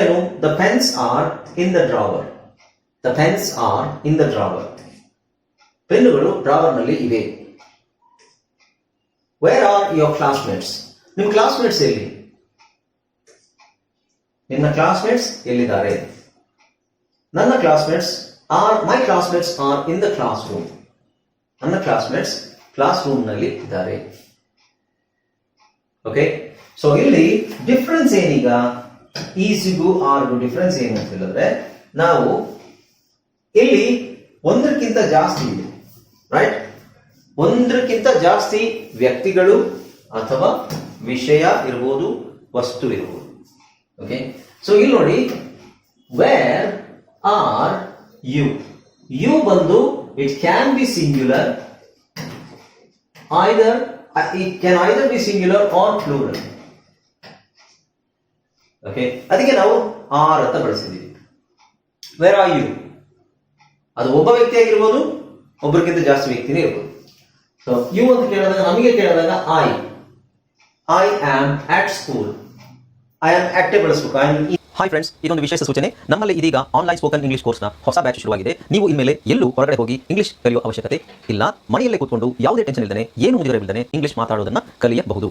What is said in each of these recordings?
ಏನು the pens are in the drawer the pens are in the drawer ಪೆನ್ನುಗಳು ಡ್ರಾವರ್ನಲ್ಲಿ ಇವೆ. ವೇರ್ ಆರ್ ಯುವರ್ ಕ್ಲಾಸ್ಮೇಟ್ಸ್ ನಿಮ್ಮ classmates ಎಲ್ಲಿ? ನಿನ್ನ ಕ್ಲಾಸ್ಮೇಟ್ಸ್ ಎಲ್ಲಿದ್ದಾರೆ? ನನ್ನ classmates are my classmates are in the class room ನನ್ನ ಕ್ಲಾಸ್ಮೇಟ್ಸ್ ಕ್ಲಾಸ್ ರೂಮ್ನಲ್ಲಿ ಇದ್ದಾರೆ. ಓಕೆ ಸೊ ಇಲ್ಲಿ ಡಿಫ್ರೆನ್ಸ್ ಏನೀಗ? ಈಸಿಗೂ ಆರ್ಗೂ ಡಿಫ್ರೆನ್ಸ್ ಏನು ಅಂತ ಹೇಳಿದ್ರೆ, ನಾವು ಇಲ್ಲಿ ಒಂದಕ್ಕಿಂತ ಜಾಸ್ತಿ ಇದೆ ರೈಟ್ ಒಂದಕ್ಕಿಂತ ಜಾಸ್ತಿ ವ್ಯಕ್ತಿಗಳು ಅಥವಾ ವಿಷಯ ಇರ್ಬೋದು, ವಸ್ತು ಇರ್ಬೋದು ಓಕೆ ಸೊ ಇಲ್ಲಿ ನೋಡಿ ವೇರ್ ಆರ್ ಯು ಯು ಬಂದು it can be singular either it can either be singular or plural okay ಅದಕ್ಕೆ ನಾವು ಆರ್ ಅಂತ ಬಳಸಿದ್ದೀವಿ. ವೇರ್ ಆರ್ ಯು ಅದು ಒಬ್ಬ ವ್ಯಕ್ತಿ ಆಗಿರ್ಬೋದು ಒಬ್ಬರಿಗಿಂತ ಜಾಸ್ತಿ ವ್ಯಕ್ತಿನೇ ಇರ್ಬೋದು. ಸೊ ಯು ಅಂತ ಕೇಳಿದಾಗ, ನಮಗೆ ಕೇಳಿದಾಗ I I am at school I am ಆಕ್ಟೇ ಬಳಸಬೇಕು ಐ ಹಾಯ್ ಫ್ರೆಂಡ್ಸ್ ಇದೊಂದು ವಿಶೇಷ ಸೂಚನೆ. ನಮ್ಮಲ್ಲಿ ಇದೀಗ ಆನ್ಲೈನ್ ಸ್ಪೋಕನ್ ಇಂಗ್ಲಿಷ್ ಕೋರ್ಸ್ನ ಹೊಸ ಬ್ಯಾಚ್ ಶುರುವಾಗಿದೆ. ನೀವು ಇನ್ಮೇಲೆ ಎಲ್ಲೂ ಹೊರಗಡೆ ಹೋಗಿ ಇಂಗ್ಲಿಷ್ ಕಲಿಯುವ ಅವಶ್ಯಕತೆ ಇಲ್ಲ. ಮನೆಯಲ್ಲೇ ಕೂತ್ಕೊಂಡು ಯಾವುದೇ ಟೆನ್ಷನ್ ಇಲ್ಲದೆ ಏನು ಮುಗಿದಿರಬಿಲ್ಲದೆ ಇಂಗ್ಲಿಷ್ ಮಾತಾಡೋದನ್ನ ಕಲಿಯಬಹುದು.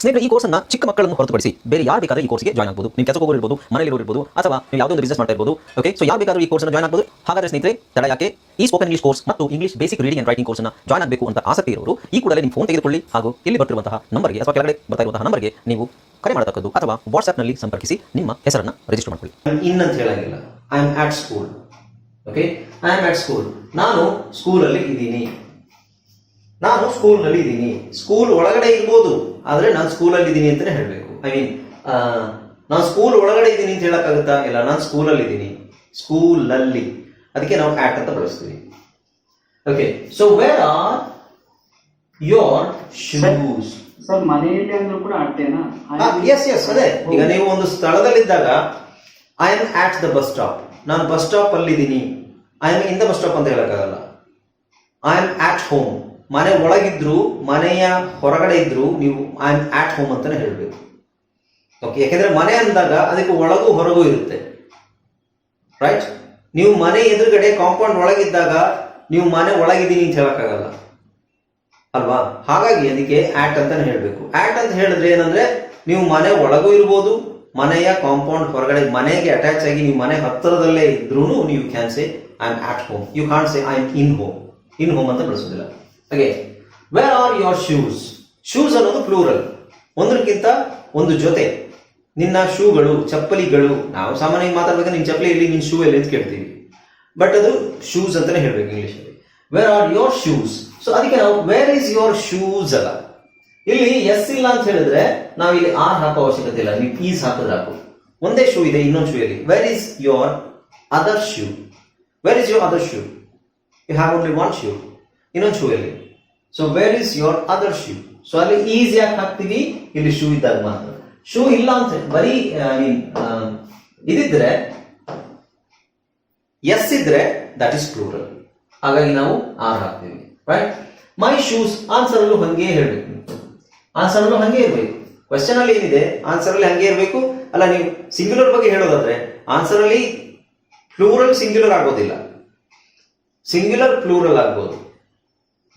ಸ್ನೇಹಿತರೆ, ಈ ಕೋರ್ಸ್ನ ಚಿಕ್ಕ ಮಕ್ಕಳನ್ನು ಹೊರತುಪಡಿಸಿ ಬೇರೆ ಯಾರು ಬೇಕಾದ್ರೆ ಈ ಕೋರ್ಸ್ಗೆ ಜಾಯ್ನ್ ಆಗಬಹುದು ನೀವು ಕೆಲಸ ಹೋಗಿರ್ಬೋದು ಮನೆಯಲ್ಲಿ ಇರ್ಬೋದು, ಅಥವಾ ನೀವು ಯಾವುದೋ ಒಂದು ಬಿಸ್ನೆಸ್ ಮಾಡ್ತಾ ಇರ್ಬೋದು ಓಕೆ ಸೊ ಯಾರು ಬೇಕಾದ್ರೂ ಈ ಕೋರ್ಸ್ನ ಜಾಯ್ನ್ ಆಗಬಹುದು ಹಾಗಾದ್ರೆ ಸ್ನೇಹಿತರೆ, ತಡ ಯಾಕೆ? ಈ ಸ್ಪೋಕನ್ ಇಂಗ್ಲಿಷ್ ಕೋರ್ಸ್ ಮತ್ತು English basic reading and writing ಕೋರ್ಸ್ನ ಜಾಯ್ನ್ ಆಗಬೇಕು ಅಂತ ಆಸಕ್ತಿ ಇರೋರು, ಈ ಕೂಡಲೇ ನಿಮ್ಮ ಫೋನ್ ತೆಗೆದುಕೊಳ್ಳಿ ಹಾಗೂ ಇಲ್ಲಿ ಬರ್ತಿರುವಂತಹ ನಂಬರ್ಗೆ ಅಥವಾ ಕೆಳಗಡೆ ಬರ್ತಾ ಇರುವಂತಹ ನಂಬರ್ಗೆ ನೀವು ಕರೆ ಮಾಡತಕ್ಕದ್ದು ಅಥವಾ ವಾಟ್ಸ್ಆಪ್ನಲ್ಲಿ ಸಂಪರ್ಕಿಸಿ ನಿಮ್ಮ ಹೆಸರನ್ನು ರಿಜಿಸ್ಟರ್ ಮಾಡ್ಕೊಳ್ಳಿ. ಇನ್ ಅಂತ ಹೇಳಂಗಿಲ್ಲ. I am at school okay I am at school ನಾನು ಸ್ಕೂಲಲ್ಲಿ ಇದ್ದೀನಿ. ನಾನು ಸ್ಕೂಲ್ನಲ್ಲಿ ಇದ್ದೀನಿ. ಸ್ಕೂಲ್ ಒಳಗಡೆ ಇರ್ಬೋದು ಆದ್ರೆ ನಾನು ಸ್ಕೂಲಲ್ಲಿ ಇದ್ದೀನಿ ಅಂತಾನೆ ಹೇಳಬೇಕು. ಐ ಮೀನ್ ನಾನು ಸ್ಕೂಲ್ ಒಳಗಡೆ ಇದ್ದೀನಿ ಅಂತ ಹೇಳಕ್ಕಾಗುತ್ತಾ? ಇಲ್ಲ ನಾನು ಸ್ಕೂಲಲ್ಲಿ ಇದ್ದೀನಿ. ಸ್ಕೂಲಲ್ಲಿ ಅದಕ್ಕೆ ನಾವು ಆಟ್ ಅಂತ ಬಳಸ್ತೀವಿ. Okay so where are your shoes sir ಮನೆಯಲ್ಲಿ ಅಂದ್ರೂ ಕೂಡ ಅಟ್ಟೆನಾ ಎಸ್ ಎಸ್ ಅದೇ. ಈಗ ನೀವು ಒಂದು ಸ್ಥಳದಲ್ಲಿದ್ದಾಗ I am at the bus stop ನಾನು ಬಸ್ ಸ್ಟಾಪ್ ಅಲ್ಲಿ ಇದ್ದೀನಿ I am in the bus stop ಅಂತ ಹೇಳಕ್ಕಾಗಲ್ಲ. ಐ ಆಮ್ ಆಟ್ ಹೋಮ್ ಮನೆ ಒಳಗಿದ್ರು, ಮನೆಯ ಹೊರಗಡೆ ಇದ್ರು, ನೀವು ಐ ಆಮ್ ಆಟ್ ಹೋಮ್ ಅಂತಾನೆ ಹೇಳಬೇಕು. ಓಕೆ ಯಾಕೆಂದ್ರೆ ಮನೆ ಅಂದಾಗ ಅದಕ್ಕೆ ಒಳಗೂ ಹೊರಗೂ ಇರುತ್ತೆ. ರೈಟ್ ನೀವು ಮನೆ ಎದುರುಗಡೆ ಕಾಂಪೌಂಡ್ ಒಳಗಿದ್ದಾಗ ನೀವು ಮನೆ ಒಳಗಿದ್ದೀನಿ ಅಂತ ಹೇಳಕ್ಕಾಗಲ್ಲ. ಅಲ್ವಾ? ಹಾಗಾಗಿ ಅದಕ್ಕೆ ಆಟ್ ಅಂತಾನೆ ಹೇಳಬೇಕು. ಆಟ್ ಅಂತ ಹೇಳಿದ್ರೆ ಏನಂದ್ರೆ ನೀವು ಮನೆ ಒಳಗೂ ಇರ್ಬೋದು, ಮನೆಯ ಕಾಂಪೌಂಡ್ ಹೊರಗಡೆ, ಮನೆಗೆ ಅಟ್ಯಾಚ್ ಆಗಿ ನೀವು ಮನೆ ಹತ್ತಿರದಲ್ಲೇ ಇದ್ರೂ ನೀವು can say I am at home you can say I am in home in home ಅಂತ ಬಳಸೋದಿಲ್ಲ. ಹಾಗೆ where are your shoes shoes ಅನ್ನೋದು ಪ್ಲೂರಲ್ ಒಂದಕ್ಕಿಂತ ಒಂದು ಜೊತೆ. ನಿನ್ನ ಶೂಗಳು, ಚಪ್ಪಲಿಗಳು, ನಾವು ಸಾಮಾನ್ಯವಾಗಿ ಮಾತಾಡ್ಬೇಕಾದ್ರೆ ನಿನ್ನ ಚಪ್ಪಲಿ ಎಲ್ಲಿ, ನಿನ್ನ ಶೂ ಎಲ್ಲಿ ಅಂತ ಕೇಳ್ತೀವಿ. ಬಟ್ ಅದು ಶೂಸ್ ಅಂತಾನೆ ಹೇಳ್ಬೇಕು ಇಂಗ್ಲಿಷ್ ಅಲ್ಲಿ where are your shoes so ಅದಕ್ಕೆ ನಾವು ವೇರ್ ಈಸ್ ಯೋರ್ ಶೂಸ್ ಅಲ್ಲ. ಇಲ್ಲಿ ಎಸ್ ಇಲ್ಲ ಅಂತ ಹೇಳಿದ್ರೆ, ನಾವು ಇಲ್ಲಿ ಆರ್ ಹಾಕೋ ಅವಶ್ಯಕತೆ ಇಲ್ಲ. ನೀವು ಈಸ್ ಹಾಕಿದ್ರೆ ಹಾಕು. ಒಂದೇ ಶೂ ಇದೆ, ಇನ್ನೊಂದು ಶೂ ಇಲ್ಲಿ where is your other shoe where is your other shoe you have only one shoe ಇನ್ನೊಂದು ಶೂ ಇಲ್ಲಿ so where is your other shoe so ಅಲ್ಲಿ ಈಸಿ ಯಾಕೆ ಹಾಕ್ತೀವಿ ಇಲ್ಲಿ ಶೂ ಇದ್ದಾಗ ಮಾತ್ರ. ಶೂ ಇಲ್ಲ ಅಂತ ಬರೀ ಮೀನ್ ಇದಿದ್ರೆ ಎಸ್ ಇದ್ರೆ ದಟ್ ಇಸ್ ಪ್ಲೂರಲ್ ಹಾಗಾಗಿ ನಾವು ಆರ್ ಹಾಕ್ತೀವಿ ರೈಟ್ ಮೈ ಶೂಸ್ ಆನ್ಸರ್ ಅಲ್ಲೂ ಹಂಗೆ ಹೇಳ್ಬೇಕು. ಆನ್ಸರ್ ಅಲ್ಲೂ ಹಂಗೆ ಇರಬೇಕು. ಕ್ವಶನ್ ಅಲ್ಲಿ ಏನಿದೆ? ಆನ್ಸರ್ ಅಲ್ಲಿ ಹಂಗೆ ಇರಬೇಕು. ಅಲ್ಲ, ನೀವು ಸಿಂಗ್ಯುಲರ್ ಬಗ್ಗೆ ಹೇಳೋದಾದ್ರೆ ಆನ್ಸರ್ ಅಲ್ಲಿ ಪ್ಲೂರಲ್ ಸಿಂಗ್ಯುಲರ್ ಆಗೋದಿಲ್ಲ. ಸಿಂಗ್ಯುಲರ್ ಪ್ಲೂರಲ್ ಆಗ್ಬೋದು.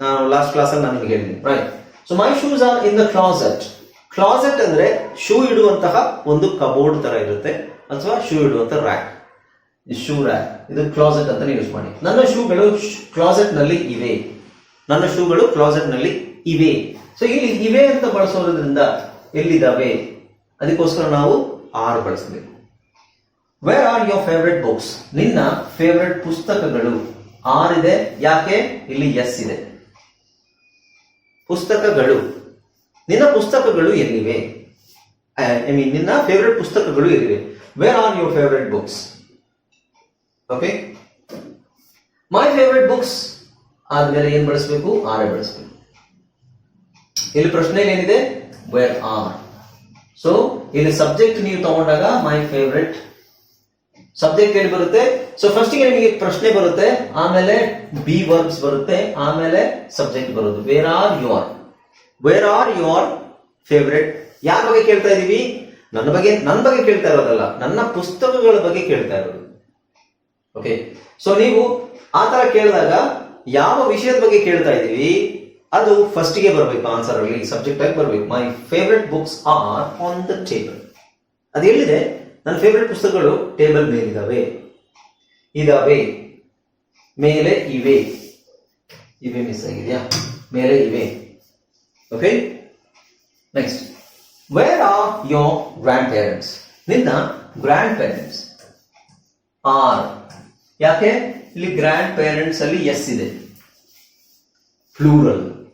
ನಾನು ಲಾಸ್ಟ್ ಕ್ಲಾಸ್ ಅಲ್ಲಿ ನಾನು ನಿಮಗೆ ಹೇಳಿದ್ದೀನಿ right so my shoes are in the closet closet ಅಂದ್ರೆ ಶೂ ಇಡುವಂತಹ ಒಂದು ಕಬೋರ್ಡ್ ತರ ಇರುತ್ತೆ, ಅಥವಾ ಶೂ ಇಡುವಂತ ರ್ಯಾಕ್ ಶೂ ರ್ಯಾಕ್ ಇದು ಕ್ಲಾಸೆಟ್ ಅಂತ ಯೂಸ್ ಮಾಡಿ. ನನ್ನ ಶೂಗಳು ಕ್ಲಾಸೆಟ್ನಲ್ಲಿ ಇವೆ. ನನ್ನ ಶೂಗಳು ಕ್ಲಾಸೆಟ್ನಲ್ಲಿ ಇವೆ. ಸೊ ಇಲ್ಲಿ ಇವೆ ಅಂತ ಬಳಸೋದ್ರಿಂದ ಎಲ್ಲಿದ್ದಾವೆ? ಅದಕ್ಕೋಸ್ಕರ ನಾವು ಆರ್ ಬಳಸಬೇಕು. Where are your favourite books ನಿನ್ನ ಫೇವ್ರೆಟ್ ಪುಸ್ತಕಗಳು. ಆರ್ ಇದೆ, ಯಾಕೆ? ಇಲ್ಲಿ ಎಸ್ ಇದೆ. ಪುಸ್ತಕಗಳು. ನಿನ್ನ ಪುಸ್ತಕಗಳು ಎಲ್ಲಿವೆ? ಐ ಮೀನ್ ನಿನ್ನ ಫೇವ್ರೆಟ್ ಪುಸ್ತಕಗಳು ಎಲ್ಲಿವೆ? Where are your favourite books okay my favourite books ಆದ್ಮೇಲೆ ಏನ್ ಬಳಸಬೇಕು? ಆರ್ ಬಳಸಬೇಕು. ಇಲ್ಲಿ ಪ್ರಶ್ನೆ ಏನಿದೆ? ವೇರ್ ಆರ್ ಸೊ ಇಲ್ಲಿ ಸಬ್ಜೆಕ್ಟ್ ನೀವು ತಗೊಂಡಾಗ ಮೈ ಫೇವ್ರೆಟ್ ಸಬ್ಜೆಕ್ಟ್ ಹೇಳಿ ಬರುತ್ತೆ? ಸೊ ಫಸ್ಟ್ಗೆ ನಿಮಗೆ ಪ್ರಶ್ನೆ ಬರುತ್ತೆ, ಆಮೇಲೆ ಬಿ ವರ್ಬ್ಸ್ ಬರುತ್ತೆ, ಆಮೇಲೆ ಸಬ್ಜೆಕ್ಟ್ ಬರುತ್ತೆ where are your where are your favourite ಯಾರ ಬಗ್ಗೆ ಕೇಳ್ತಾ ಇದೀವಿ? ನನ್ನ ಬಗ್ಗೆ ನನ್ನ ಬಗ್ಗೆ ಕೇಳ್ತಾ ಇರೋದಲ್ಲ. ನನ್ನ ಪುಸ್ತಕಗಳ ಬಗ್ಗೆ ಕೇಳ್ತಾ ಇರೋದು. ಓಕೆ ಸೊ ನೀವು ಆ ತರ ಕೇಳಿದಾಗ ಯಾವ ವಿಷಯದ ಬಗ್ಗೆ ಕೇಳ್ತಾ ಇದೀವಿ? ಅದು ಫಸ್ಟ್ಗೆ ಬರಬೇಕು ಆನ್ಸರ್ ಅಲ್ಲಿ. ಸಬ್ಜೆಕ್ಟ್ ಆಗಿ ಬರಬೇಕು. My favourite books are on the table ಅದು ಎಲ್ಲಿದೆ? ನನ್ನ ಫೇವ್ರೆಟ್ ಪುಸ್ತಕಗಳು ಟೇಬಲ್ ಮೇಲಿದಾವೆ. ಇದಾವೆ. ಮೇಲೆ ಇವೆ. ಇವೆ ಮಿಸ್ ಆಗಿದೆಯಾ? ಮೇಲೆ ಇವೆ. Okay next where are your grand parents ನಿನ್ನ ಗ್ರ್ಯಾಂಡ್ ಪೇರೆಂಟ್ಸ್ ಆರ್ ಯಾಕೆ? ಇಲ್ಲಿ ಗ್ರ್ಯಾಂಡ್ ಪೇರೆಂಟ್ಸ್ ಅಲ್ಲಿ ಎಸ್ ಇದೆ. ಫ್ಲೂರಲ್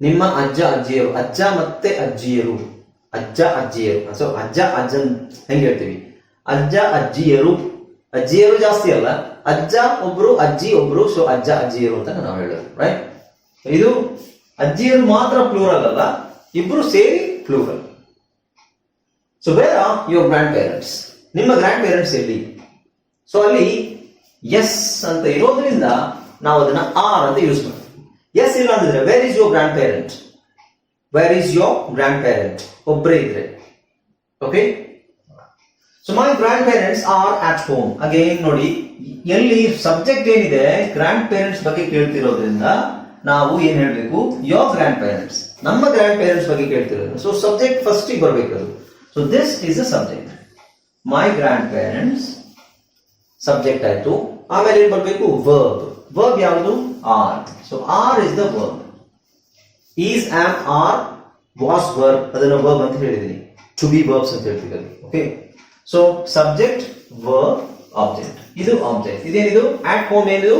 ನಿಮ್ಮ ಅಜ್ಜ, ಅಜ್ಜಿಯರು, ಅಜ್ಜ ಮತ್ತೆ ಅಜ್ಜಿಯರು. ಅಜ್ಜ ಅಜ್ಜಿಯರು. ಸೊ ಅಜ್ಜ ಅಜ್ಜನ್ ಹೆಂಗ್ ಹೇಳ್ತೀವಿ? ಅಜ್ಜ ಅಜ್ಜಿಯರು. ಅಜ್ಜಿಯರು ಜಾಸ್ತಿ ಅಲ್ಲ. ಅಜ್ಜ ಒಬ್ರು, ಅಜ್ಜಿ ಒಬ್ರು ಸೊ ಅಜ್ಜ ಅಜ್ಜಿಯರು ಅಂತ ನಾವು ಹೇಳೋದು ರೈಟ್ ಇದು ಅಜ್ಜಿಯರು ಮಾತ್ರ ಪ್ಲೂರಲ್ ಅಲ್ಲ, ಇಬ್ರು ಸೇರಿ plural so where are your grand parents ನಿಮ್ಮ ಗ್ರ್ಯಾಂಡ್ ಪೇರೆಂಟ್ಸ್ ಎಲ್ಲಿ? ಸೊ ಅಲ್ಲಿ ಎಸ್ ಅಂತ ಇರೋದ್ರಿಂದ ನಾವು ಅದನ್ನ ಆರ್ ಅಂತ ಯೂಸ್ ಮಾಡ್ತೀವಿ. ಎಸ್ ಇಲ್ಲ ಅಂದ್ರೆ where is your grand parent where is your grand parent ಒಬ್ಬರೇ ಇದ್ರೆ okay so my grand parents are at home again ನೋಡಿ, ಎಲ್ಲಿ ಸಬ್ಜೆಕ್ಟ್ ಏನಿದೆ ಗ್ರ್ಯಾಂಡ್ ಪೇರೆಂಟ್ಸ್ ಬಗ್ಗೆ ಕೇಳ್ತಿರೋದ್ರಿಂದ ನಾವು ಏನ್ ಹೇಳ್ಬೇಕು? ಯೋರ್ ಗ್ರ್ಯಾಂಡ್ ಪೇರೆಂಟ್ಸ್ ನಮ್ಮ ಗ್ರ್ಯಾಂಡ್ ಪೇರೆಂಟ್ಸ್ ಬಗ್ಗೆ ಕೇಳ್ತಿರೋದು ಸೊ ಸಬ್ಜೆಕ್ಟ್ ಫಸ್ಟ್ ಬರಬೇಕು so this is a subject my grand parents subject ಆಯ್ತು. ಆಮೇಲೆ ಏನ್ ಬರಬೇಕು? ವರ್ಬ್ ವರ್ಬ್ ಯಾವುದು? Are so are is the verb is am are was verb ಅದನ್ನ ವರ್ಬ್ ಅಂತ ಹೇಳಿದೀನಿ ಟು ಬಿ ವರ್ಬ್ಸ್ ಅಂತ ಹೇಳ್ತೀವಿ ಅಲ್ಲಿ okay so subject verb object ಇದು ಆಬ್ಜೆಕ್ಟ್ ಇದೇನಿದು? ಆಟ್ ಹೋಮ್ ಏನಿದು?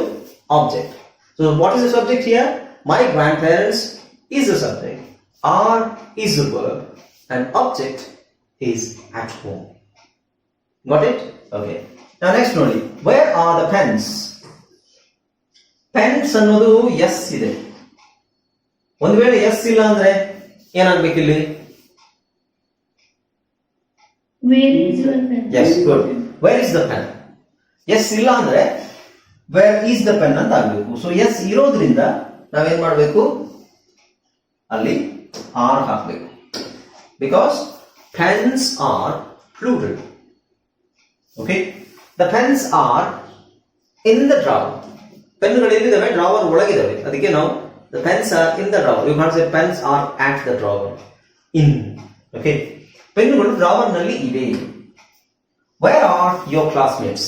Object so what is the subject here my grand parents is the subject are is the verb and object is at home got it okay ನಾವು next ನೋಡಿ. Where are the pens pens ಅನ್ನೋದು S ಇದೆ. ಒಂದ್ ವೇಳೆ S ಇಲ್ಲ ಅಂದ್ರೆ ಏನಾಗ್ಬೇಕು ಇಲ್ಲಿ Where is your S good where is the pen S ಇಲ್ಲ ಅಂದ್ರೆ ವೇರ್ ಈಸ್ ದ ಪೆನ್ ಅಂತ ಆಗ್ಬೇಕು. ಸೊ ಎಸ್ ಇರೋದ್ರಿಂದ ನಾವೇನ್ ಮಾಡಬೇಕು? ಅಲ್ಲಿ ಆರ್ ಹಾಕ್ಬೇಕು. Because pens are plural okay the pens are in the drawer ಪೆನ್ಗಳು ಎಲ್ಲಿದ್ದಾವೆ ಡ್ರಾವರ್ ಒಳಗಿದ್ದಾವೆ. ಅದಕ್ಕೆ ನಾವು the pens are in the drawer you can say pens are at the drawer in okay ಪೆನ್ಗಳು ಡ್ರಾವರ್ನಲ್ಲಿ ಇವೆ ವೇರ್ ಆರ್ ಯೋರ್ ಕ್ಲಾಸ್ಮೇಟ್ಸ್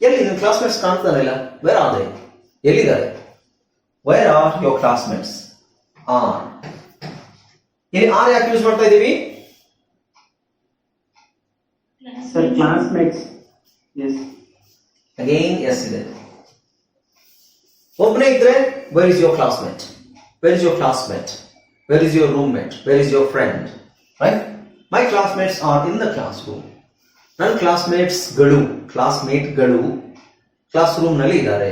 ಎಲ್ಲಿ ನಿಮ್ಮ classmates ಕಾಣ್ತಾರಲ್ಲ where are they ಎಲ್ಲಿದ್ದಾರೆ? Where are your classmates are ಇಲ್ಲಿ ಆರ್ ಯಾಕೆ ಯೂಸ್ ಮಾಡ್ತಾ ಇದ್ದೀವಿ? Sir classmates S again S ಇದೆ. ಒಬ್ಬನೇ ಇದ್ರೆ where is your classmate is your classmate where is your roommate where is your friend right my classmates are in the class room ನನ್ನ ಕ್ಲಾಸ್ಮೇಟ್ಸ್ಗಳು ಕ್ಲಾಸ್ಮೇಟ್ಗಳು ಕ್ಲಾಸ್ ರೂಮ್ನಲ್ಲಿ ಇದ್ದಾರೆ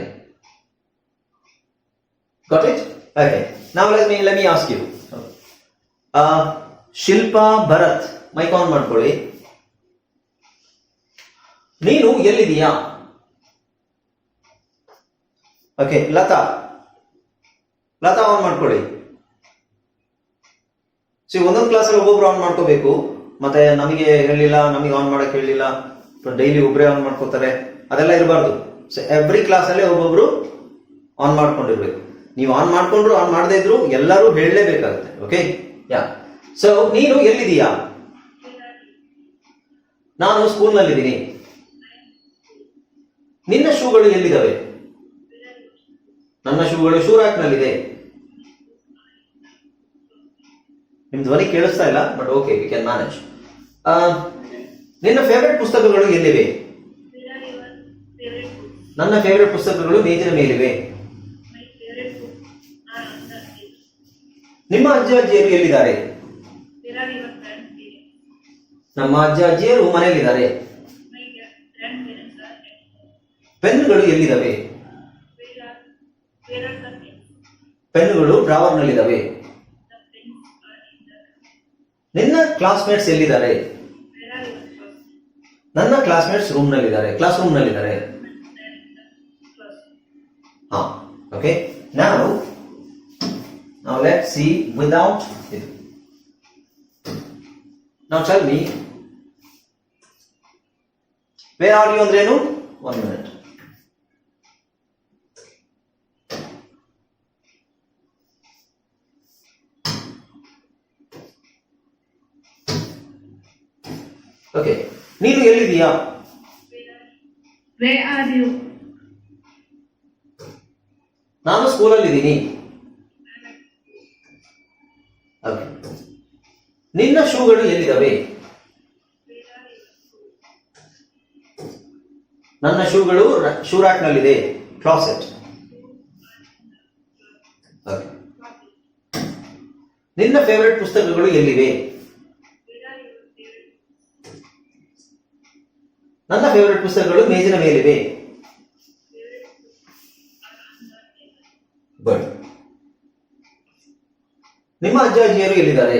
ಗಾಟ್ ಇಟ್ ಓಕೆ ನಾವು let me let me ask you Shilpa Bharat mic on ಮಾಡ್ಕೊಳ್ಳಿ. ನೀನು ಎಲ್ಲಿದೀಯಾ okay Latha. Latha on ಮಾಡ್ಕೊಳ್ಳಿ. ಸಿ ಒಂದೊಂದು ಕ್ಲಾಸಲ್ಲಿ ಒಬ್ಬೊಬ್ರು ಆನ್ ಮಾಡ್ಕೋಬೇಕು. ಮತ್ತೆ ನಮಗೆ ಹೇಳಿಲ್ಲ, ನಮಗೆ ಆನ್ ಮಾಡಕ್ ಹೇಳಿಲ್ಲ. ಡೈಲಿ ಒಬ್ಬರೇ ಆನ್ ಮಾಡ್ಕೋತಾರೆ. ಅದೆಲ್ಲ ಇರಬಾರ್ದು. ಸೊ ಎವ್ರಿ ಕ್ಲಾಸಲ್ಲೇ ಒಬ್ಬೊಬ್ರು ಆನ್ ಮಾಡ್ಕೊಂಡಿರ್ಬೇಕು. ನೀವು ಆನ್ ಮಾಡ್ಕೊಂಡ್ರು ಆನ್ ಮಾಡದೇ ಇದ್ರು ಎಲ್ಲರೂ ಹೇಳಲೇಬೇಕಾಗುತ್ತೆ. ಓಕೆ ಯಾ ಸೊ ನೀನು ಎಲ್ಲಿದೀಯಾ ನಾನು ಸ್ಕೂಲ್ನಲ್ಲಿದ್ದೀನಿ ನಿನ್ನ ಶೂಗಳು ಎಲ್ಲಿದ್ದಾವೆ? ನನ್ನ ಶೂಗಳು ಶೂ ರ್ಯಾಕ್ನಲ್ಲಿದೆ ನಿಮ್ ಧ್ವನಿ ಕೇಳಿಸ್ತಾ ಇಲ್ಲ but okay we can manage ನಿನ್ನ ಫೇವ್ರೆಟ್ ಪುಸ್ತಕಗಳು ಎಲ್ಲಿವೆ? ನನ್ನ ಫೇವ್ರೆಟ್ ಪುಸ್ತಕಗಳು ಮೇಜಿನ ಮೇಲಿವೆ. ನಿಮ್ಮ ಅಜ್ಜ ಅಜ್ಜಿಯರು ಎಲ್ಲಿದ್ದಾರೆ? ನಮ್ಮ ಅಜ್ಜ ಅಜ್ಜಿಯರು ಮನೆಯಲ್ಲಿದ್ದಾರೆ. ಪೆನ್ಗಳು ಎಲ್ಲಿದ್ದಾವೆ? ಪೆನ್ಗಳು ಡ್ರಾವರ್ನಲ್ಲಿದ್ದಾವೆ. ನಿನ್ನ ಕ್ಲಾಸ್ಮೇಟ್ಸ್ ಎಲ್ಲಿದ್ದಾರೆ? ನನ್ನ ಕ್ಲಾಸ್ಮೇಟ್ಸ್ ರೂಮ್ ನಲ್ಲಿದ್ದಾರೆ. ಕ್ಲಾಸ್ ರೂಮ್ ನಲ್ಲಿದ್ದಾರೆ. ಹಾ ಓಕೆ ನಾವು ನಾವು ಲೆಟ್ ಸಿ ವಿದೌಟ್ ಇದು. ನಾವು tell me where are you ಅಂದ್ರೇನು? ಒನ್ ಮಿನಿಟ್ ಓಕೆ ನೀನು ಎಲ್ಲಿದೀಯಾ you? ನಾನು ಸ್ಕೂಲಲ್ಲಿ ಇದ್ದೀನಿ ಓಕೆ ನಿನ್ನ ಶೂಗಳು ಎಲ್ಲಿದ್ದಾವೆ? ನನ್ನ ಶೂಗಳು ಶೂ ನಲ್ಲಿದೆ ಕ್ಲಾಸೆಟ್ ಓಕೆ ನಿನ್ನ ಫೇವರೆಟ್ ಪುಸ್ತಕಗಳು ಎಲ್ಲಿವೆ? ನನ್ನ ಫೇವರೇಟ್ ಪುಸ್ತಕಗಳು ಮೇಜಿನ ಮೇಲಿವೆ ಬಟ್ ನಿಮ್ಮ ಅಜ್ಜ ಅಜ್ಜಿಯರು ಎಲ್ಲಿದ್ದಾರೆ?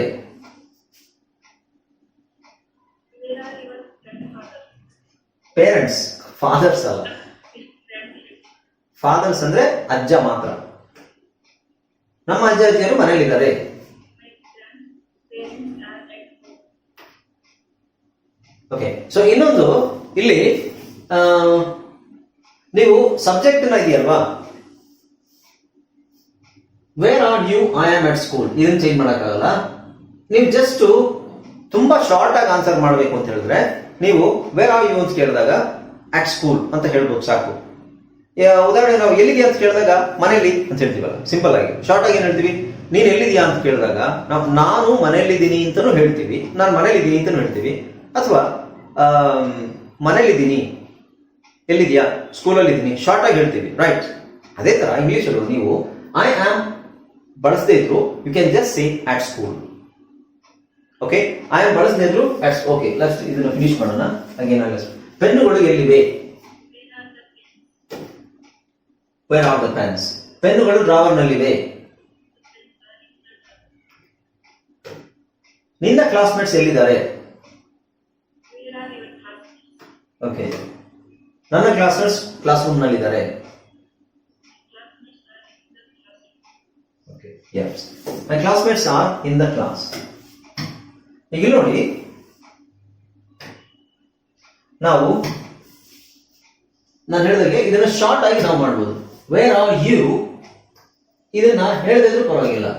ಪೇರೆಂಟ್ಸ್ ಫಾದರ್ಸ್ ಅಲ್ಲ ಫಾದರ್ಸ್ ಅಂದ್ರೆ ಅಜ್ಜ ಮಾತ್ರ ನಮ್ಮ ಅಜ್ಜ ಅಜ್ಜಿಯರು ಮನೆಯಲ್ಲಿದ್ದಾರೆ. ಓಕೆ ಸೊ ಇನ್ನೊಂದು ಇಲ್ಲಿ ನೀವು ಸಬ್ಜೆಕ್ಟ್ ಇದೆಯಲ್ವಾ? Where are you I am at school ಇದನ್ನ ಚೇಂಜ್ ಮಾಡೋಕ್ಕಾಗಲ್ಲ. ನೀವು ಜಸ್ಟ್ ತುಂಬಾ ಶಾರ್ಟ್ ಆಗಿ ಆನ್ಸರ್ ಮಾಡಬೇಕು ಅಂತ ಹೇಳಿದ್ರೆ, ನೀವು ವೇರ್ ಆರ್ ಯು ಅಂತ ಕೇಳಿದಾಗ ಅಟ್ ಸ್ಕೂಲ್ ಅಂತ ಹೇಳ್ಬೋದು ಸಾಕು. ಉದಾಹರಣೆ ನಾವು ಎಲ್ಲಿಗೆ ಅಂತ ಕೇಳಿದಾಗ ಮನೇಲಿ ಅಂತ ಹೇಳ್ತೀವಲ್ಲ ಸಿಂಪಲ್ ಆಗಿ. ಶಾರ್ಟ್ ಆಗಿ ಏನ್ ಹೇಳ್ತೀವಿ? ನೀನ್ ಎಲ್ಲಿದ್ಯಾ ಅಂತ ಕೇಳಿದಾಗ, ನಾವು, ನಾನು ಮನೇಲಿದ್ದೀನಿ ಅಂತಾನು ಹೇಳ್ತೀವಿ, ನಾನು ಮನೇಲಿದ್ದೀನಿ ಅಂತಾನು ಹೇಳ್ತೀವಿ. ಅಥವಾ ಮನೇಲಿದ್ದೀನಿ. ಎಲ್ಲಿದ್ಯಾ ಸ್ಕೂಲಲ್ಲಿ ಇದ್ದೀನಿ ಶಾರ್ಟ್ ಆಗಿ ಹೇಳ್ತೀವಿ ರೈಟ್ ಅದೇ ತರ ಇಂಗ್ಲಿಷಲ್ಲೂ ನೀವು ಐ ಆಮ್ ಬಳಸದೇ ಇದ್ರು you can just say at school okay I am ಬಳಸದೇ ಇದ್ರು ಅಟ್ ಓಕೆ ಲಾಸ್ಟ್ ಇದನ್ನು ಫಿನಿಶ್ ಮಾಡೋಣ. ಅಗೇನ್ ಪೆನ್ನುಗಳು ಎಲ್ಲಿವೆ? ವೇರ್ ಆರ್ ದ ಪೆನ್ಸ್ ಪೆನ್ನುಗಳು ಡ್ರಾವರ್ ನಲ್ಲಿವೆ ನಿನ್ನ ಕ್ಲಾಸ್ಮೇಟ್ಸ್ ಎಲ್ಲಿದ್ದಾರೆ Where are your classmates? Okay ನನ್ನ ಕ್ಲಾಸಸ್ ಕ್ಲಾಸ್ ರೂಮ್ನಲ್ಲಿ ಇದ್ದಾರೆ my classmates are in the class ಈಗ ನೋಡಿ. ನಾವು ನಾನು ಹೇಳಿದಾಗೆ ಇದನ್ನ ಶಾರ್ಟ್ ಆಗಿ ನಾವು ಮಾಡ್ಬೋದು. ವೇರ್ ಆರ್ ಯು ಇದನ್ನ ಹೇಳಿದ್ರು ಪರವಾಗಿಲ್ಲ.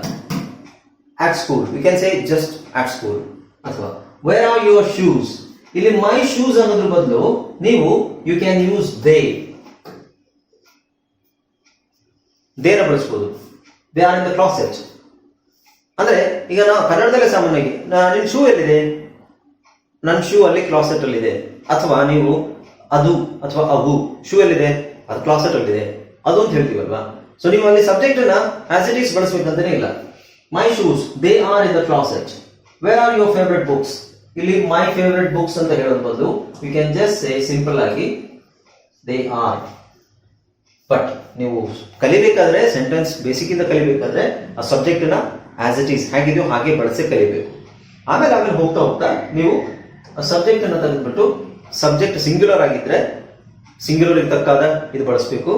At school we can say just at school ಅಥವಾ ವೇರ್ ಆರ್ ಯುವರ್ ಶೂಸ್ ಇಲ್ಲಿ ಮೈ ಶೂಸ್ ಅನ್ನೋದ್ರ ಬದಲು ನೀವು ಯು ಕ್ಯಾನ್ ಯೂಸ್ ದೇ ದೇನ ಬಳಸ್ಬೋದು. They are in the closet ಅಂದ್ರೆ, ಈಗ ನಾವು ಕನ್ನಡದಲ್ಲೇ ಸಾಮಾನ್ಯವಾಗಿ ನಿನ್ ಶೂ ಎಲ್ಲಿದೆ? ನನ್ನ ಶೂ ಅಲ್ಲಿ ಕ್ಲಾಸೆಟ್ ಅಲ್ಲಿ ಇದೆ ಅಥವಾ ನೀವು ಅದು, ಅಥವಾ ಅವು ಶೂ ಎಲ್ಲಿದೆ? ಅದು ಕ್ಲಾಸೆಟ್ ಅಲ್ಲಿ ಇದೆ ಅದು ಅಂತ ಹೇಳ್ತೀವಲ್ವಾ? ಸೊ ನೀವು ಅಲ್ಲಿ ಸಬ್ಜೆಕ್ಟ್ ಅನ್ನ ಆಸ್ ಇಟ್ ಈಸ್ ಬಳಸ್ಬೇಕಂತಾನೆ ಇಲ್ಲ. My shoes they are in the closet where are your favourite books ಇಲ್ಲಿ ಮೈ ಫೇವ್ರೆಟ್ ಬುಕ್ಸ್ ಅಂತ ಹೇಳೋದ್ ಬದಲು you can just say simple ಆಗಿ ದೇ ಆರ್ ಬಟ್ ನೀವು ಕಲಿಬೇಕಾದ್ರೆ ಸೆಂಟೆನ್ಸ್ ಬೇಸಿಕ್ ಇಂದ ಕಲಿಬೇಕಾದ್ರೆ ಆ ಸಬ್ಜೆಕ್ಟ್ನ ಆಸ್ ಇಟ್ ಈಸ್ ಹೇಗಿದೆಯೋ ಹಾಗೆ ಬಳಸಿ ಕಲಿಬೇಕು. ಆಮೇಲೆ ಆಮೇಲೆ ಹೋಗ್ತಾ ಹೋಗ್ತಾ ನೀವು ಸಬ್ಜೆಕ್ಟ್ ಅನ್ನ ತೆಗೆದ್ಬಿಟ್ಟು ಸಬ್ಜೆಕ್ಟ್ ಸಿಂಗ್ಯುಲರ್ ಆಗಿದ್ರೆ ಸಿಂಗ್ಯುಲರ್ ತಕ್ಕಾದ ಇದು ಬಳಸಬೇಕು.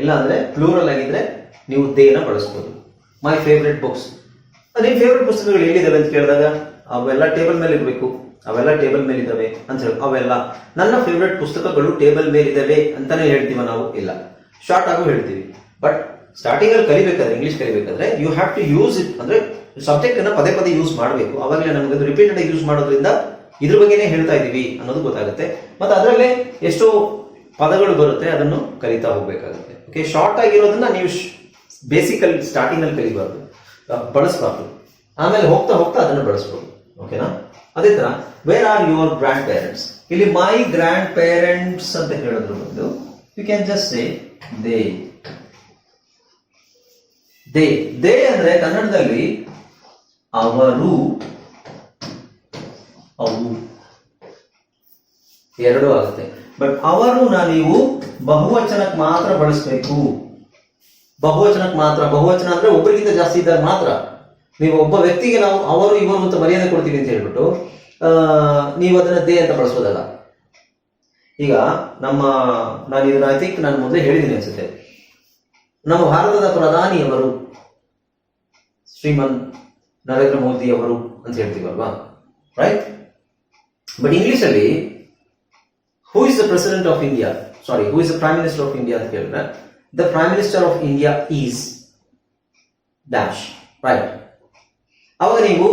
ಇಲ್ಲ ಅಂದ್ರೆ ಪ್ಲೂರಲ್ ಆಗಿದ್ರೆ ನೀವು ದೇನ ಬಳಸ್ಬೋದು. ಮೈ ಫೇವ್ರೆಟ್ ಬುಕ್ಸ್ ನಿಮ್ ಫೇವ್ರೆಟ್ ಪುಸ್ತಕಗಳು ಎಲ್ಲಿದ್ದಾವೆ ಅಂತ ಕೇಳಿದಾಗ ಅವೆಲ್ಲ ಟೇಬಲ್ ಮೇಲೆ ಇರಬೇಕು. ಅವೆಲ್ಲ ಟೇಬಲ್ ಮೇಲೆ ಇದಾವೆ ಅಂತ ಹೇಳಿ. ಅವೆಲ್ಲ ನನ್ನ ಫೇವ್ರೆಟ್ ಪುಸ್ತಕಗಳು ಟೇಬಲ್ ಮೇಲೆ ಇದಾವೆ ಅಂತಾನೆ ಹೇಳ್ತೀವ ನಾವು? ಇಲ್ಲ. ಶಾರ್ಟ್ ಆಗು ಹೇಳ್ತೀವಿ. ಬಟ್ ಸ್ಟಾರ್ಟಿಂಗ್ ಅಲ್ಲಿ ಕಲಿಬೇಕಾದ್ರೆ English ಕಲಿಬೇಕಾದ್ರೆ you have to use it ಅಂದ್ರೆ ಸಬ್ಜೆಕ್ಟ್ ಅನ್ನ ಪದೇ ಪದೇ ಯೂಸ್ ಮಾಡಬೇಕು. ಅವಾಗಲೇ ನಮ್ಗೆ ರಿಪೀಟೆಡ್ ಯೂಸ್ ಮಾಡೋದ್ರಿಂದ ಇದ್ರ ಬಗ್ಗೆನೇ ಹೇಳ್ತಾ ಇದೀವಿ ಅನ್ನೋದು ಗೊತ್ತಾಗುತ್ತೆ. ಮತ್ತೆ ಅದರಲ್ಲೇ ಎಷ್ಟೋ ಪದಗಳು ಬರುತ್ತೆ, ಅದನ್ನು ಕಲಿತಾ ಹೋಗ್ಬೇಕಾಗುತ್ತೆ. ಓಕೆ ಶಾರ್ಟ್ ಆಗಿರೋದನ್ನ ನೀವು ಬೇಸಿಕಲ್ ಸ್ಟಾರ್ಟಿಂಗ್ ಅಲ್ಲಿ ಕಲಿಬಾರ್ದು. ಬಳಸಬಾರ್ದು. ಆಮೇಲೆ ಹೋಗ್ತಾ ಹೋಗ್ತಾ ಅದನ್ನು ಬಳಸ್ಬೋದು. ಓಕೆನಾ ಅದೇ ತರ where are your grand parents ಇಲ್ಲಿ ಮೈ ಗ್ರ್ಯಾಂಡ್ ಪೇರೆಂಟ್ಸ್ ಅಂತ ಹೇಳೋದ್ರ ಬಂದು you can just say they they they ಅಂದ್ರೆ ಕನ್ನಡದಲ್ಲಿ ಅವರು, ಅವು. ಎರಡು ಆಗುತ್ತೆ. ಬಟ್ ಅವರುನ ನೀವು ಬಹುವಚನಕ್ಕೆ ಮಾತ್ರ ಬಳಸಬೇಕು. ಬಹುವಚನಕ್ಕೆ ಮಾತ್ರ. ಬಹುವಚನ ಅಂದ್ರೆ ಒಬ್ಬರಿಗಿಂತ ಜಾಸ್ತಿ ಇದ್ದಾಗ ಮಾತ್ರ. ನೀವು ಒಬ್ಬ ವ್ಯಕ್ತಿಗೆ ನಾವು ಅವರು ಇವರು ಅಂತ ಮರ್ಯಾದೆ ಕೊಡ್ತೀವಿ ಅಂತ ಹೇಳ್ಬಿಟ್ಟು ನೀವು ಅದನ್ನ ದೇ ಅಂತ ಬಳಸೋದಲ್ಲ. ಈಗ ನಮ್ಮ, ನಾನು ಇದನ್ನ ಐ ಥಿಂಕ್ ನಾನು ಮೊದಲೇ ಹೇಳಿದ್ದೀನಿ ಅನ್ಸುತ್ತೆ. ನಮ್ಮ ಭಾರತದ ಪ್ರಧಾನಿಯವರು ಶ್ರೀಮನ್ ನರೇಂದ್ರ ಮೋದಿ ಅವರು ಅಂತ ಹೇಳ್ತೀವಲ್ವಾ? ರೈಟ್ ಬಟ್ ಇಂಗ್ಲಿಷ್ ಅಲ್ಲಿ who is the president of India sorry who is the prime minister of India ಅಂತ ಕೇಳಿದ್ರೆ the prime minister of India is dash right ಅವಾಗ ನೀವು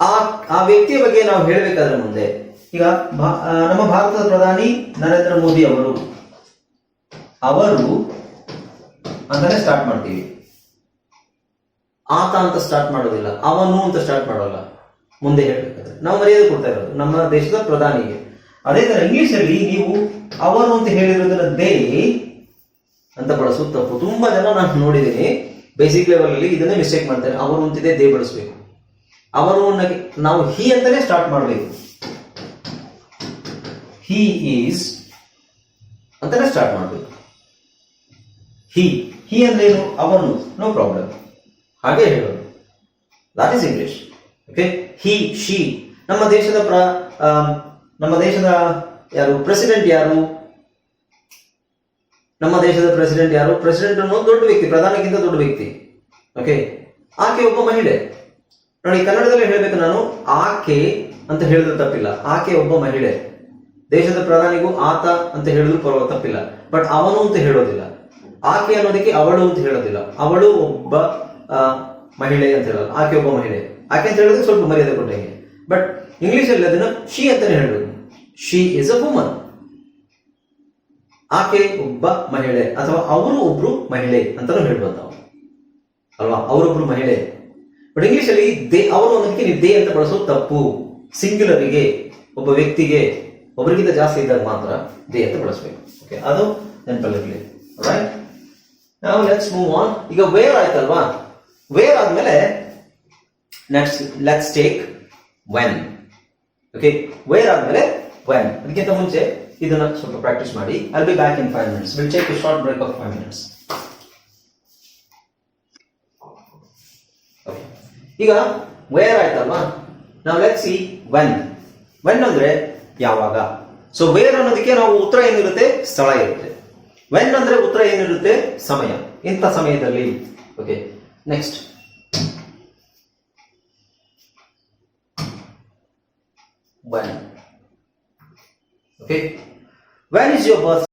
ಆ ಆ ವ್ಯಕ್ತಿಯ ಬಗ್ಗೆ ನಾವು ಹೇಳಬೇಕಾದ್ರೆ ಮುಂದೆ. ಈಗ ನಮ್ಮ ಭಾರತದ ಪ್ರಧಾನಿ ನರೇಂದ್ರ ಮೋದಿ ಅವರು ಅವರು ಅಂತಾನೆ ಸ್ಟಾರ್ಟ್ ಮಾಡ್ತೀವಿ. ಆತ ಅಂತ ಸ್ಟಾರ್ಟ್ ಮಾಡೋದಿಲ್ಲ, ಅವನು ಅಂತ ಸ್ಟಾರ್ಟ್ ಮಾಡೋಲ್ಲ. ಮುಂದೆ ಹೇಳ್ಬೇಕಾದ್ರೆ. ನಾವು ಮರ್ಯಾದೆ ಕೊಡ್ತಾ ಇರೋದು, ನಮ್ಮ ದೇಶದ ಪ್ರಧಾನಿಗೆ. ಅದೇ ತರ ಇಂಗ್ಲಿಷ್ ಅಲ್ಲಿ ನೀವು ಅವನು ಅಂತ ಹೇಳಿರೋದನ್ನ ದೇ ಅಂತ ತಪ್ಪು ತುಂಬಾ ಜನ ನಾನು ನೋಡಿದ್ದೀನಿ ಬೇಸಿಕ್ ಲೆವೆಲ್ ಅಲ್ಲಿ ಇದನ್ನೇ ಮಿಸ್ಟೇಕ್ ಮಾಡ್ತಾರೆ. ಅವರು ಅಂತಿದೆ ದೇ ಬಳಸಬೇಕು. ಅನ್ನಕ್ಕೆ ನಾವು ಹಿ ಅಂತಲೇ ಸ್ಟಾರ್ಟ್ ಮಾಡಬೇಕು. ಹಿ ಈಸ್ ಅಂತಲೇ ಸ್ಟಾರ್ಟ್ ಮಾಡಬೇಕು. ಹಿ ಹಿ ಅಂದ್ರೆ ಏನು? ಅವನು, ನೋ ಪ್ರಾಬ್ಲಮ್. ಹಾಗೆ ಹೇಳೋದು. That is English okay he she ನಮ್ಮ ದೇಶದ ಪ್ರ ನಮ್ಮ ದೇಶದ ಯಾರು? ಪ್ರೆಸಿಡೆಂಟ್ ಯಾರು? ನಮ್ಮ ದೇಶದ ಪ್ರೆಸಿಡೆಂಟ್ ಯಾರು? ಪ್ರೆಸಿಡೆಂಟ್ ಅನ್ನೋದು ದೊಡ್ಡ ವ್ಯಕ್ತಿ, ಪ್ರಧಾನಕ್ಕಿಂತ ದೊಡ್ಡ ವ್ಯಕ್ತಿ. ಓಕೆ ಆಕೆ ಒಬ್ಬ ಮಹಿಳೆ. ನೋಡಿ ಕನ್ನಡದಲ್ಲಿ ಹೇಳಬೇಕು ನಾನು, ಆಕೆ ಅಂತ ಹೇಳಿದ್ರು ತಪ್ಪಿಲ್ಲ. ಆಕೆ ಒಬ್ಬ ಮಹಿಳೆ. ದೇಶದ ಪ್ರಧಾನಿಗೂ ಆತ ಅಂತ ಹೇಳಿದ್ರು ಪರವ ತಪ್ಪಿಲ್ಲ. ಬಟ್ ಅವನು ಅಂತ ಹೇಳೋದಿಲ್ಲ. ಆಕೆ ಅನ್ನೋದಕ್ಕೆ ಅವಳು ಅಂತ ಹೇಳೋದಿಲ್ಲ. ಅವಳು ಒಬ್ಬ ಮಹಿಳೆ ಅಂತ ಹೇಳಲ್ಲ ಆಕೆ ಒಬ್ಬ ಮಹಿಳೆ. ಆಕೆ ಅಂತ ಹೇಳಿದ್ರೆ ಸ್ವಲ್ಪ ಮರ್ಯಾದೆ ಕೊಟ್ಟಂಗೆ ಬಟ್ ಇಂಗ್ಲಿಷ್ ಅಲ್ಲಿ ಅದನ್ನ ಶಿ ಅಂತಾನೆ ಹೇಳೋದು. ಶಿ ಇಸ್ ಅ ವುಮನ್ ಆಕೆ ಒಬ್ಬ ಮಹಿಳೆ ಅಥವಾ ಅವರು ಒಬ್ರು ಮಹಿಳೆ ಅಂತಲೂ ಹೇಳ್ಬೋದು ನಾವು. ಅಲ್ವಾ? ಅವರೊಬ್ರು ಮಹಿಳೆ. ಬಟ್ ಇಂಗ್ಲಿಷ್ ಅಲ್ಲಿ, ದೇ ಅವರು ಅನ್ನೋದಕ್ಕೆ ನೀವು ದೇ ಅಂತ ಬಳಸೋದು ತಪ್ಪು. ಸಿಂಗ್ಯುಲರಿಗೆ ಒಬ್ಬ ವ್ಯಕ್ತಿಗೆ, ಒಬ್ಬರಿಗಿಂತ ಜಾಸ್ತಿ ಇದ್ದಾಗ ಮಾತ್ರ ದೇ ಅಂತ ಬಳಸಬೇಕು. ಓಕೆ ಅದು ನೆನಪಲ್ಲಿರಲಿ. ರೈಟ್ ನಾವು ಲೆಟ್ಸ್ ಮೂವ್ ಆನ್ ಈಗ ವೇರ್ ಆಯ್ತಲ್ವಾ? ವೇರ್ ಆದ್ಮೇಲೆ next let's take when okay where ಆದ್ಮೇಲೆ ವೆನ್ ಅದಕ್ಕಿಂತ ಮುಂಚೆ, ಇದನ್ನ ಸ್ವಲ್ಪ ಪ್ರಾಕ್ಟೀಸ್ ಮಾಡಿ. I'll be back in five minutes will take short break of five minutes ಈಗ ವೇರ್ ಆಯ್ತಲ್ವಾ? ನಾವು ಲೆಟ್ ಸಿ ವೆನ್ ವೆನ್ ಅಂದ್ರೆ ಯಾವಾಗ? ಸೊ ವೇರ್ ಅನ್ನೋದಕ್ಕೆ ನಾವು ಉತ್ತರ ಏನಿರುತ್ತೆ? ಸ್ಥಳ ಇರುತ್ತೆ. ವೆನ್ ಅಂದ್ರೆ ಉತ್ತರ ಏನಿರುತ್ತೆ? ಸಮಯ. ಇಂಥ ಸಮಯದಲ್ಲಿ. Okay next when okay when is your birth